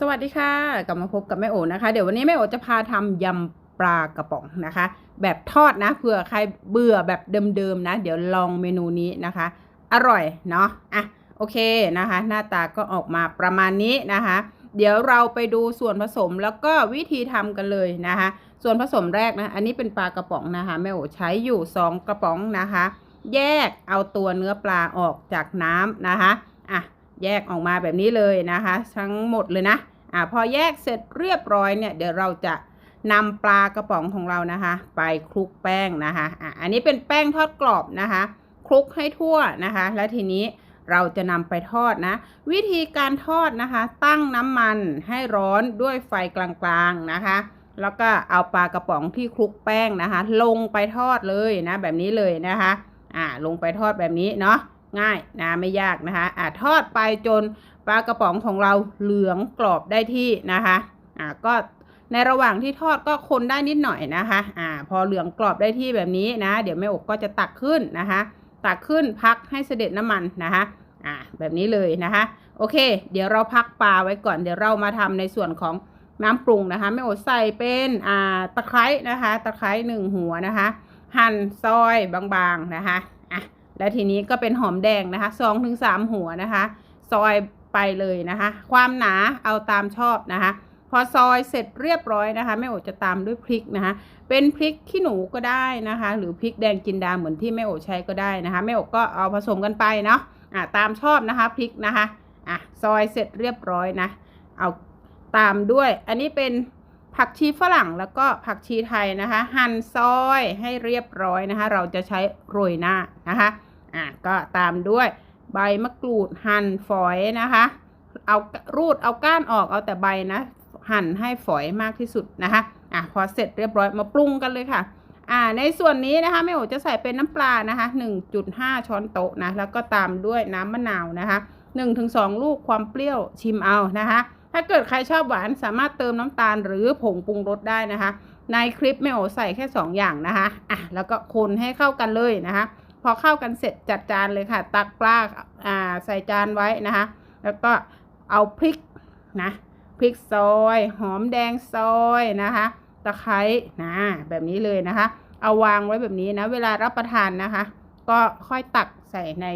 สวัสดีค่ะกลับมาพบกับแม่โอนะคะ เดี๋ยววันนี้แม่โอจะพาทำยำปลากระป๋องนะคะ แบบทอดนะเผื่อใครเบื่อแบบเดิมๆนะ เดี๋ยวลองเมนูนี้นะคะ อร่อยเนาะอะโอเคนะคะ หน้าตาก็ออกมาประมาณนี้นะคะ เดี๋ยวเราไปดูส่วนผสมแล้วก็วิธีทำกันเลยนะคะ ส่วนผสมแรกนะ อันนี้เป็นปลากระป๋องนะคะแม่โอใช้อยู่ 2 กระป๋องนะคะ แยกเอาตัวเนื้อปลาออกจากน้ำนะคะอะ แยกออกมาแบบนี้เลยนะคะ ทั้งหมดเลยนะอ่าพอแยกเสร็จเรียบร้อยเนี่ยเดี๋ยวเราจะนำปลากระป๋องของเรานะคะ ไปคลุกแป้งนะคะอะอันนี้เป็นแป้งทอดกรอบนะคะคลุกให้ทั่วนะคะ แล้วทีนี้เราจะนำไปทอดนะ วิธีการทอดนะคะ ตั้งน้ำมันให้ร้อนด้วยไฟกลางๆนะคะ แล้วก็เอาปลากระป๋องที่คลุกแป้งนะคะ ลงไปทอดเลยนะแบบนี้เลยนะคะอ่าลงไปทอดแบบนี้เนาะ ง่ายนะไม่ยากนะคะอ่าทอดไปจนปลากระป๋องของเราเหลืองกรอบได้ที่นะคะอ่าก็ในระหว่างที่ทอดก็คนได้นิดหน่อยนะคะอ่าพอเหลืองกรอบได้ที่แบบนี้นะ เดี๋ยวแม่อกก็จะตักขึ้นนะคะ ตักขึ้นพักให้เสด็จน้ำมันนะคะอ่าแบบนี้เลยนะคะ โอเค เดี๋ยวเราพักปลาไว้ก่อนเดี๋ยวเรามาทำในส่วนของน้ำปรุงนะคะแม่โอใส่เป็นอ่าตะไคร้นะคะ ตะไคร้หนึ่งหัวนะคะ หั่นซอยบางๆนะคะ แล้วทีนี้ก็เป็นหอมแดงนะคะสองถึงสามหัวนะคะ ซอยไปเลยนะคะ ความหนาเอาตามชอบนะคะ พอซอยเสร็จเรียบร้อยนะคะแม่โอจะตามด้วยพริกนะคะ เป็นพริกขี้หนูก็ได้นะคะ หรือพริกแดงจินดาเหมือนที่แม่โอใช้ก็ได้นะคะแม่โอก็เอาผสมกันไปเนาะอะตามชอบนะคะพริกนะคะอะซอยเสร็จเรียบร้อยนะเอาตามด้วย อันนี้เป็นผักชีฝรั่งแล้วก็ผักชีไทยนะคะ หั่นซอยให้เรียบร้อยนะคะ เราจะใช้โรยหน้านะคะ อะก็ตามด้วยใบมะกรูดหั่นฝอยนะคะ เอารูดเอาก้านออกเอาแต่ใบนะหั่นให้ฝอยมากที่สุดนะคะอะพอเสร็จเรียบร้อยมาปรุงกันเลยค่ะอ่าในส่วนนี้นะคะแม่โอจะใส่เป็นน้ำปลานะคะ 1.5 ช้อนโต๊ะนะแล้วก็ตามด้วยน้ำมะนาวนะคะ1-2 ลูกความเปรี้ยวชิมเอานะคะ ถ้าเกิดใครชอบหวานสามารถเติมน้ำตาลหรือผงปรุงรสได้นะคะ ในคลิปแม่โอใส่แค่ 2 อย่างนะคะอะแล้วก็คนให้เข้ากันเลยนะคะ พอเข้ากันเสร็จจัดจานเลยค่ะ ตักปลาอ่าใส่จานไว้นะคะ แล้วก็เอาพริกนะพริกซอย หอมแดงซอยนะคะ ตะไคร้นะแบบนี้เลยนะคะ เอาวางไว้แบบนี้นะ เวลารับประทานนะคะ ก็ค่อยตักใส่ใน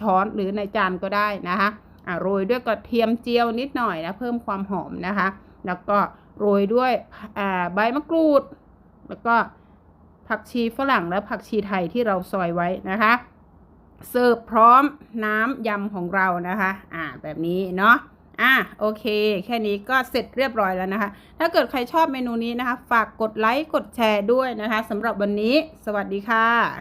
ช้อนหรือในจานก็ได้นะคะอ่าโรยด้วยกระเทียมเจียวนิดหน่อยนะเพิ่มความหอมนะคะ แล้วก็โรยด้วยใบมะกรูด แล้วก็ ผักชีฝรั่งและผักชีไทยที่เราซอยไว้นะคะ เสิร์ฟพร้อมน้ำยำของเรานะคะ อ่าแบบนี้เนาะอะโอเค แค่นี้ก็เสร็จเรียบร้อยแล้วนะคะ ถ้าเกิดใครชอบเมนูนี้นะคะ ฝากกดไลค์กดแชร์ด้วยนะคะสำหรับวันนี้ สวัสดีค่ะ